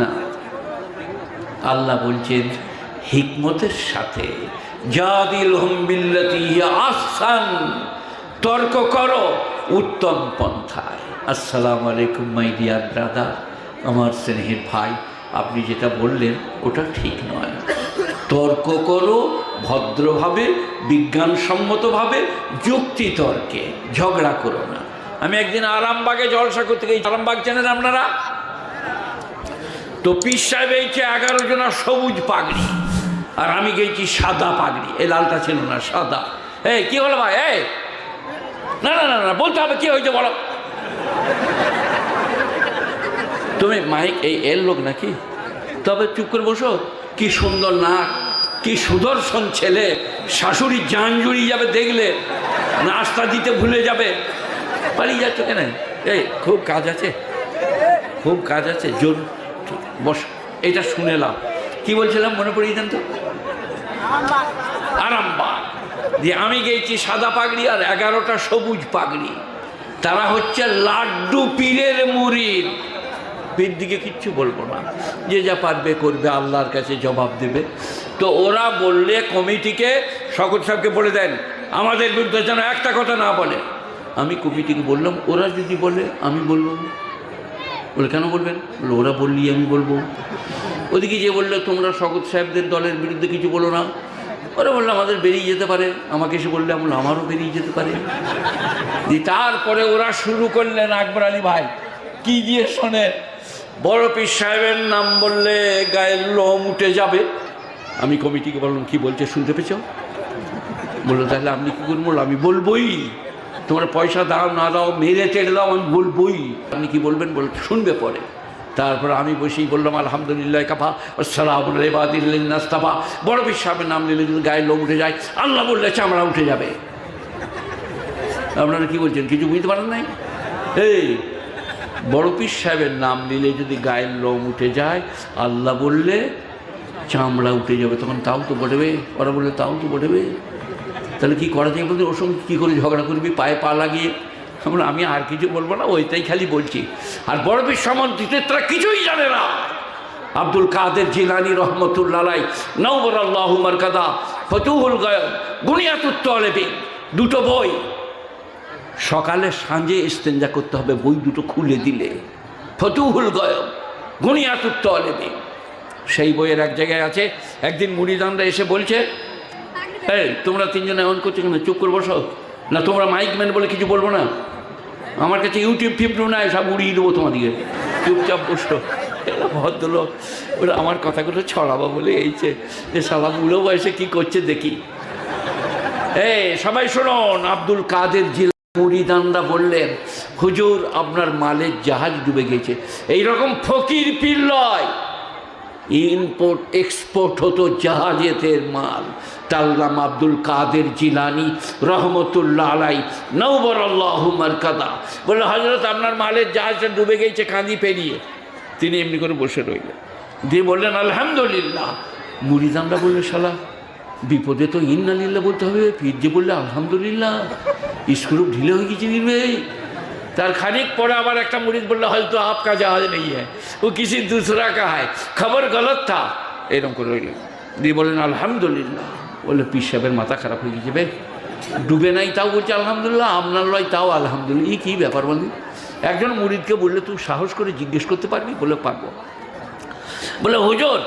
না। আল্লাহ বলছেন, হিকমতের সাথে আসান তর্ক করো উত্তম পন্থায়। আসসালামু আলাইকুম, মাই ডিয়ার ব্রাদার, আমার স্নেহের ভাই, আপনি যেটা বললেন, ওটা ঠিক নয়। তর্ক করো ভদ্রভাবে, বিজ্ঞানসম্মতভাবে, যুক্তি তর্কে, ঝগড়া করো না। আমি একদিন আরামবাগে জলসা করতে গেছি, আরামবাগ চেনেন আপনারা? তো পীর সাহেব এইছে এগারো জনা সবুজ পাগড়ি, আর আমি গেছি সাদা পাগড়ি। এই লালটা ছিল না, সাদা। এই, কি হলো ভাই? এই, না না না না, বলতে হবে কি হয়েছে বলো। তুমি মাইক, এই এর লোক নাকি? তবে চুপ করে বসো। কি সুন্দর নাক, কি সুদর্শন ছেলে। শাশুড়ি জান জুড়িয়ে যাবে দেখলে, নাস্তা দিতে ভুলে যাবে। পালিয়ে যাচ্ছ কেন? এই, খুব কাজ আছে, খুব কাজ আছে, জোর। বস, এটা শুনেলাম কি বলছিলাম? মনে পড়িয়ে দেন তো? আরামবাগ। দিয়ে আমি গেছি সাদা পাগড়ি আর এগারোটা সবুজ পাগড়ি। তারা হচ্ছে লাড্ডু পীরের মুরিদ পীর দিকে কিচ্ছু বলব না। যে যা পারবে করবে, আল্লাহর কাছে জবাব দেবে। তো ওরা বললে কমিটিকে, শকত সাহেবকে বলে দেন, আমাদের বিরুদ্ধে যেন একটা কথা না বলে। আমি কমিটিকে বললাম, ওরা যদি বলে, আমি বলব বলে কেন বলবেন? বলে ওরা বললি আমি বলব। ওদিকে যে বলল তোমরা শকত সাহেবদের দলের বিরুদ্ধে কিছু বলো না। ওরা বলল আমাদের বেরিয়ে যেতে পারে। আমাকে এসে বললে আমি আমারও বেরিয়ে যেতে পারে। তারপরে ওরা শুরু করলেন আকবর আলী ভাই। কি দিয়ে শোনে বড় পীর সাহেবের নাম বললে গায়ের লোম উঠে যাবে। আমি কমিটিকে বললাম কি বলছে শুনতে পেছো বলল তাহলে আপনি কী করব বলল, আমি বলবোই। তোমার পয়সা দাও, না দাও, মেরে চেড়ে দাও, আমি বলবই আপনি কি বলবেন? বল শুনবে পরে। তারপর আমি বসেই বললাম, আলহামদুলিল্লাহ, কাফা সালাম নাস্তাফা বড় সাহেবের নাম নিলে যদি গায়ে লোম উঠে যায়, আল্লাহ বললে চামড়া উঠে যাবে। আপনারা কি বলছেন? কিছু বুঝতে পারেন নাই? এই, বড় পীর সাহেবের নাম নিলে যদি গায়ের লোম উঠে যায়, আল্লাহ বললে, চামড়া উঠে যাবে। তখন তাও তো বটবে ওরা বললে, তাও তো বটবে তাহলে কি করা যায় বলতে ওর সঙ্গে কী করে ঝগড়া করবি? পায়ে পা লাগিয়ে? আমি আর কিছু বলব না, ওইটাই খালি বলছি। আর বড় পীর সম্বন্ধিত তারা কিছুই জানে না। আব্দুল কাদের জিলানি রহমতুল্লাহ নৌবর আল্লাহ মারকাদা, ফতুহুল গায়ব গুনিয়াতুত্তলেবি দুটো বই। সকালে সাঁঝে ইস্তেঞ্জা করতে হবে, বই দুটো খুলে দিলে। ফতুহুল গয়ব গুনিয়াতুত্ত আলেবি সেই বইয়ের এক জায়গায় আছে, একদিন মুড়িদানরা এসে বলছে এই, তোমরা তিনজন এমন করছ কেন? চুপ করে বসো। না, তোমরা মাইক ম্যান বলে কিছু বলব না। আমার কাছে ইউটিউব ফিউটিউব নাই, সব উড়িয়ে দেবো তোমাদিকে চুপচাপ বসো। ভদ্রলোক, ওরা আমার কথাগুলো ছড়াবো বলে এইছে। যে সালা বুড়ো বয়সে কী করছে দেখি। এই, সবাই শুনুন, আব্দুল কাদের জিলা মুরিদানরা বললেন, হুজুর, আপনার মালের জাহাজ ডুবে গেছে। এই রকম ফকির পীর লয় ইম্পোর্ট এক্সপোর্ট হতো জাহাজেতের মাল। তার নাম আব্দুল কাদের জিলানি রহমতুল্লাহ আলাই নৌবর আল্লাহ মারকাদা। বলল হজরত আপনার মালের জাহাজটা ডুবে গেছে, কাঁদি পেরিয়ে। তিনি এমনি করে বসে রইলেন। দিয়ে বললেন, আলহামদুলিল্লাহ। মুরিদানরা বলল, শালা, বিপদে তো ইন্নালিল্লাহ বলতে হবে। ফির যে বললে, আলহামদুলিল্লাহ। স্ক্রু ঢিলে হয়ে গেছে নির্বে তার খানিক পরে আবার একটা মুরিদ বললে, হয়তো আপকা জাহাজ নেই হ্যাঁ ও কিসি দুসরা কা হয় খবর গলত থা। এরকম করে রইলেন দিয়ে বললেন, আলহামদুলিল্লাহ। বললে পীর সাহেবের মাথা খারাপ হয়ে গেছে বে। ডুবে নাই তাও? বলছে, আলহামদুলিল্লাহ, আপনার লয় তাও আলহামদুলিল্লাহ। কী ব্যাপার বলি একজন মুরিদকে বললে, তুই সাহস করে জিজ্ঞেস করতে পারবি? বলে পারব। বলে হুজুর,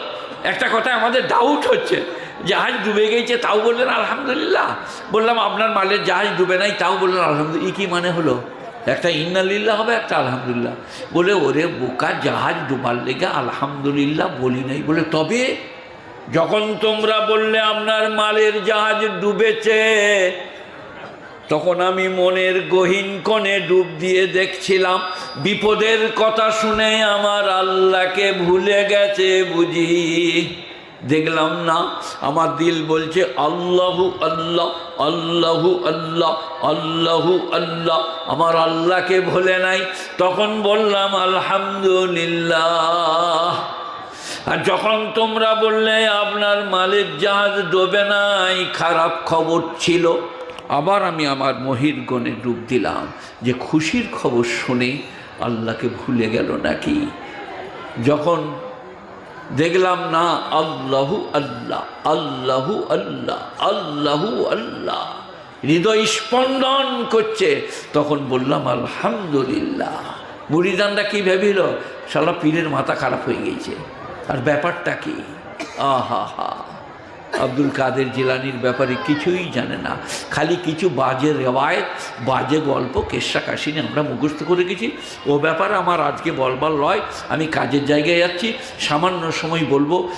একটা কথা আমাদের ডাউট হচ্ছে। জাহাজ ডুবে গেছে তাও বললেন, আলহামদুলিল্লাহ। বললাম, আপনার মালের জাহাজ ডুবে নাই তাও বললেন, আলহামদুলিল্লাহ। কি মানে হলো? একটা ইন্নালিল্লাহ হবে, একটা আলহামদুলিল্লাহ। বলে, ওরে বোকা, জাহাজ ডুবার লেগে আলহামদুলিল্লাহ বলি নাই। বলে, তবে যখন তোমরা বললে আপনার মালের জাহাজ ডুবেছে, তখন আমি মনের গহীন কোণে ডুব দিয়ে দেখছিলাম। বিপদের কথা শুনে আমার আল্লাহকে ভুলে গেছে বুঝি? দেখলাম না। আমার দিল বলছে, আল্লাহু আল্লাহ আল্লাহু আল্লাহ আল্লাহু আল্লাহ। আমার আল্লাহকে ভুলে নাই। তখন বললাম, আলহামদুলিল্লাহ। আর যখন তোমরা বললে, আপনার মালিক জাহাজ ডোবে নাই, খারাপ খবর ছিল। আবার আমি আমার মহির গণে ডুব দিলাম। যে খুশির খবর শুনে আল্লাহকে ভুলে গেল নাকি? যখন দেখলাম না আল্লাহু আল্লাহ আল্লাহু আল্লাহ আল্লাহু আল্লাহ। হৃদয় স্পন্দন করছে। তখন বললাম, আলহামদুলিল্লাহ। মুড়িদানরা কি ভেবিল? শালা পীরের মাথা খারাপ হয়ে গেছে আর ব্যাপারটা কি? আহা হা। আব্দুল কাদের জিলানির ব্যাপারে কিছুই জানে না। খালি কিছু বাজে রেওয়ায়ত, বাজে গল্প কেশা কাশিনী আমরা মুখস্থ করে গেছি। ও ব্যাপারে আমার আজকে বলবার লয়, আমি কাজের জায়গায় যাচ্ছি। সামান্য সময় বলব